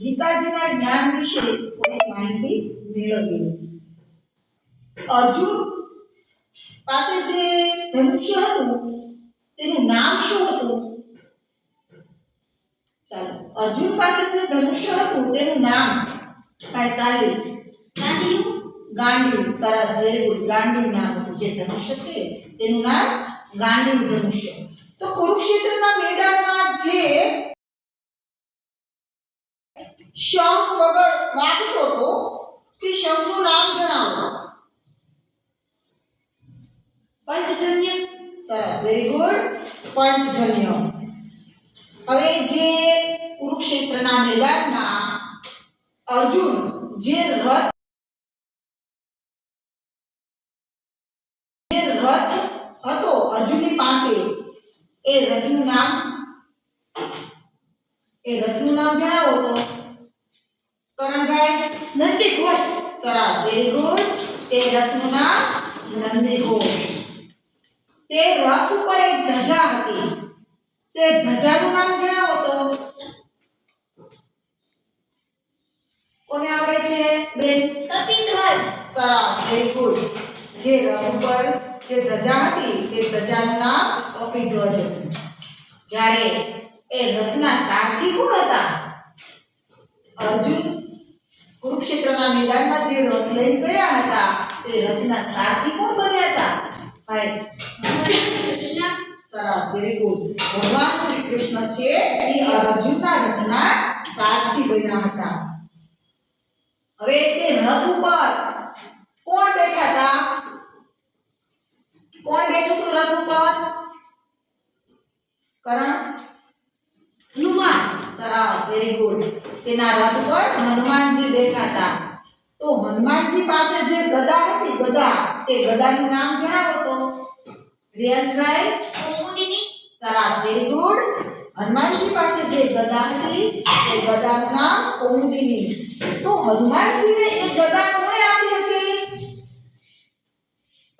હનુમાનજીના જ્ઞાન વિશે થોડી માહિતી મેળવીએ. અર્જુન પાસે જે ધનુષ્ય હતું, તેનું નામ શું હતું? ચાલો, અર્જુન પાસે જે ધનુષ્ય હતું, તેનું નામ ભાઈ ગાંડિયું? ગાંડીવ સરસ વેરી ગુડ ગાંડીવ નામ જે ધનુષ્ય છે, તેનું નામ ગાંડીવ ધનુષ્ય. તો કુરુક્ષેત્રના મેદાનમાં જે શંખ વગર વાગતો હતો તે શંખનું નામ જણાવો. પંચજન્ય. સરસ વેરી ગુડ પંચજન્ય. હવે જે કુરુક્ષેત્રના મેદાનમાં અર્જુન જે રથ જે રથ હતો અર્જુનની પાસે એ રથનું નામ એ રથનું નામ જણાવો તો. કરણભાઈ નંદી ઘોષ. સરસ વેરી ગુડ તે રથનું નામ નંદી ઘોષ. તે રથ ઉપર એક ધજા હતી. તે ધજાનું નામ જણાવો તો. કોને આવડે છે? બેન? કપિધ્વજ સરસ વેરી ગુડ જે રથ ઉપર જે ધજા હતી તે ધજાનું નામ કપિધ્વજ હતું. જ્યારે એ રથના સારથી કોણ હતા? અર્જુન કુરુક્ષેત્રના મેદાનમાં જે રથ લઈને ગયા હતા તે રથના સારથી કોણ બન્યા હતા? ભાઈ કૃષ્ણ. સરસ વેરી ગુડ ભગવાન શ્રી કૃષ્ણ છે એ અર્જુનના રથના સારથી બન્યા હતા. હવે તે રથ ઉપર કોણ બેઠા હતા? કોણ બેઠું હતું રથ ઉપર? કરણ. હનુમાન. સરસ વેરી ગુડ તેના રથ પર તો હનુમાનજી પાસે જે ગદા હતી ગદા તે ગદાનું નામ જણાવો તો. રિયાઝભાઈ કુમુદિની સરસ વેરી ગુડ હનુમાનજી પાસે જે ગદા હતી તે ગદાનું નામ કુમુદિની તો હનુમાનજીને એ ગદા કોણે આપી હતી?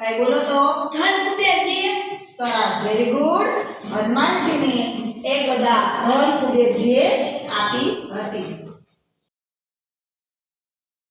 ભાઈ બોલો તો. ધન કુબેરજીએ સરસ વેરી ગુડ હનુમાનજીને એ ગદા ધન કુબેરજીએ આપી હતી.